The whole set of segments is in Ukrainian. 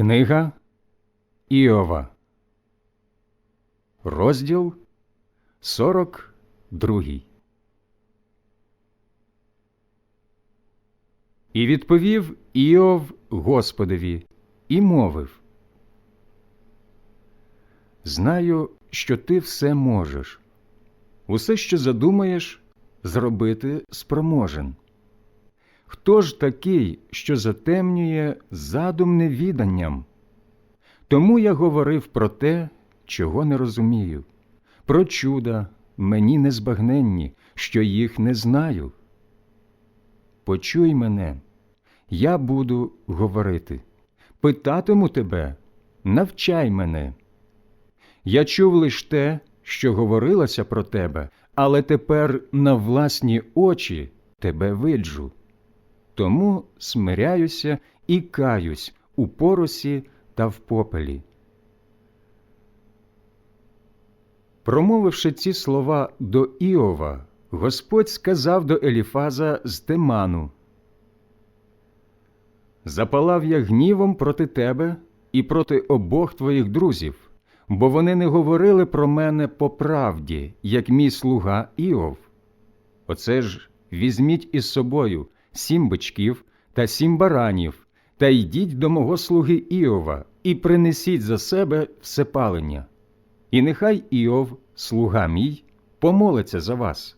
Книга Іова, розділ 42. І відповів Іов Господові і мовив Знаю, що ти все можеш. Усе, що задумаєш, зробити спроможен. Хто ж такий, що затемнює задум невіданням? Тому я говорив про те, чого не розумію, про чуда мені незбагненні, що їх не знаю. Почуй мене, я буду говорити, питатиму тебе, навчай мене. Я чув лиш те, що говорилося про тебе, але тепер на власні очі тебе виджу. Тому смиряюся і каюсь у поросі та в попелі. Промовивши ці слова до Іова, Господь сказав до Еліфаза з Теману Запалав я гнівом проти тебе і проти обох твоїх друзів, бо вони не говорили про мене по правді, як мій слуга Іов. Оце ж візьміть із собою сім бичків та сім баранів, та йдіть до мого слуги Іова і принесіть за себе всепалення. І нехай Іов, слуга мій, помолиться за вас.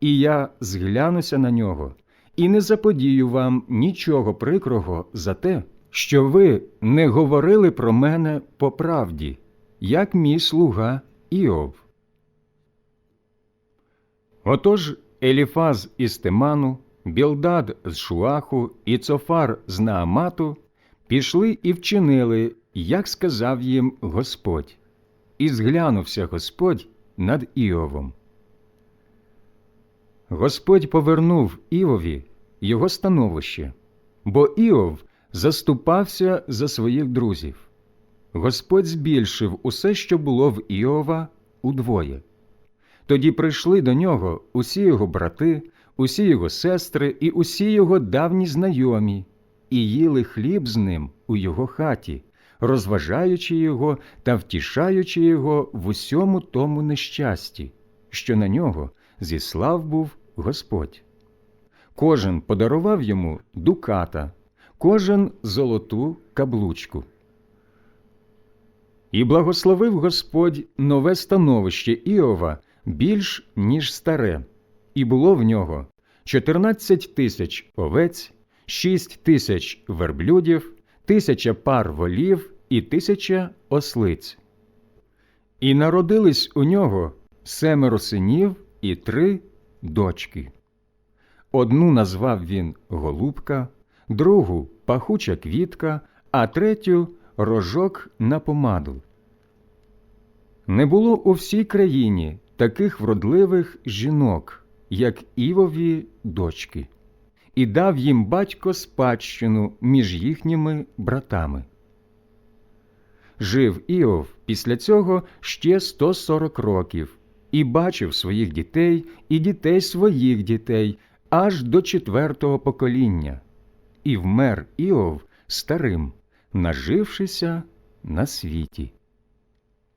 І я зглянуся на нього, і не заподію вам нічого прикрого за те, що ви не говорили про мене по правді, як мій слуга Іов. Отож Еліфаз із Теману, Білдад з Шуаху і Цофар з Наамату пішли і вчинили, як сказав їм Господь, і зглянувся Господь над Іовом. Господь повернув Іові його становище, бо Іов заступався за своїх друзів. Господь збільшив усе, що було в Іова, удвоє. Тоді прийшли до нього усі його брати, усі його сестри і усі його давні знайомі, і їли хліб з ним у його хаті, розважаючи його та втішаючи його в усьому тому нещасті, що на нього зіслав був Господь. Кожен подарував йому дуката, кожен золоту каблучку. І благословив Господь нове становище Іова більш, ніж старе, і було в нього чотирнадцять тисяч овець, шість тисяч верблюдів, тисяча пар волів і тисяча ослиць. І народились у нього семеро синів і три дочки. Одну назвав він Голубка, другу пахуча квітка, а третю рожок на помаду. Не було у всій країні таких вродливих жінок, як Івові дочки, і дав їм батько спадщину між їхніми братами. Жив Іов після цього ще 140 років і бачив своїх дітей і дітей своїх дітей аж до четвертого покоління, і вмер Іов старим, нажившися на світі.